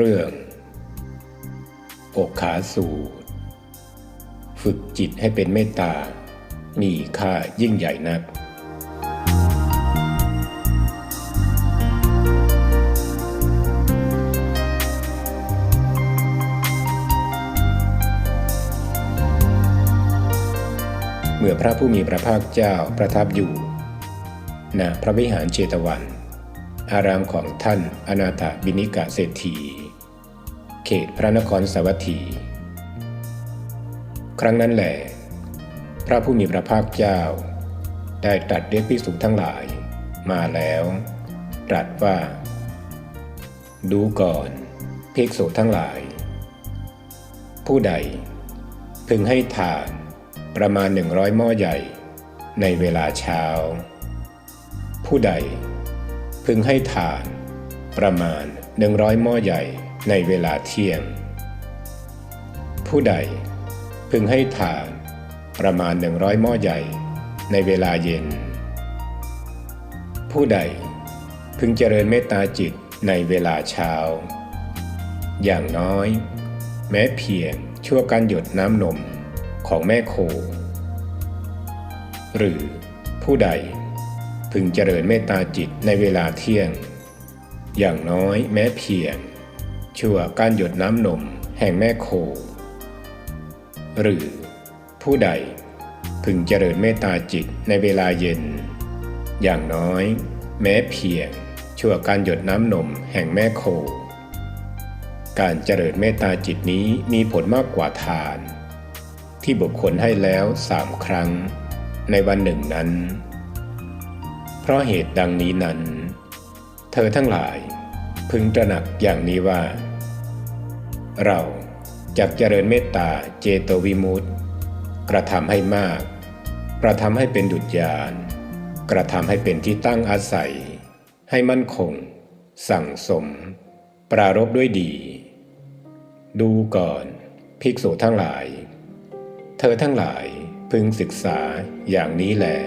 เรื่องอกขาสูตร ฝึกจิตให้เป็นเมตตา มีค่ายิ่งใหญ่นัก เมื่อพระผู้มีพระภาคเจ้าประทับอยู่ณพระวิหารเจตวัน อารามของท่านอนาถบินิกะเศรษฐี เขตพระนครสวัตถีครั้งนั้นแหลพระผู้มีพระภาคเจ้า ได้ตรัสเรียกภิกษุทั้งหลาย มาแล้วตรัสว่า ดูก่อนภิกษุทั้งหลาย ผู้ใด พึงให้ทานประมาณหนึ่งร้อยหม้อใหญ่ในเวลาเช้า ผู้ใด พึงให้ทาน ประมาณหนึ่งร้อยหม้อใหญ่ในเวลาเที่ยง ผู้ใดพึงให้ทานประมาณหนึ่งร้อยหม้อใหญ่ในเวลาเย็น ผู้ใดพึงเจริญเมตตาจิตในเวลาเช้า อย่างน้อย แม้เพียงชั่วการหยดน้ำนมของแม่โค หรือผู้ใด พึงเจริญเมตตาจิตในเวลาเที่ยง อย่างน้อยแม้เพียง ชั่วการหยดน้ำนมแห่งแม่โค หรือ ผู้ใดพึงเจริญเมตตาจิตในเวลาเย็น อย่างน้อย แม้เพียง ชั่วการหยดน้ำนมแห่งแม่โค การเจริญเมตตาจิตนี้มีผลมากกว่าทาน ที่บุคคลให้แล้วสามครั้ง ในวันหนึ่งนั้น เพราะเหตุดังนี้นั้น เธอทั้งหลายพึงตระหนักอย่างนี้ว่า เราจะเจริญเมตตาเจโตวิมุตติ กระทำให้มาก กระทำให้เป็นดุจยาน กระทำให้เป็นที่ตั้งอาศัย ให้มั่นคง สั่งสม ปรารบด้วยดี ดูก่อน ภิกษุทั้งหลาย เธอทั้งหลายพึงศึกษาอย่างนี้แหละ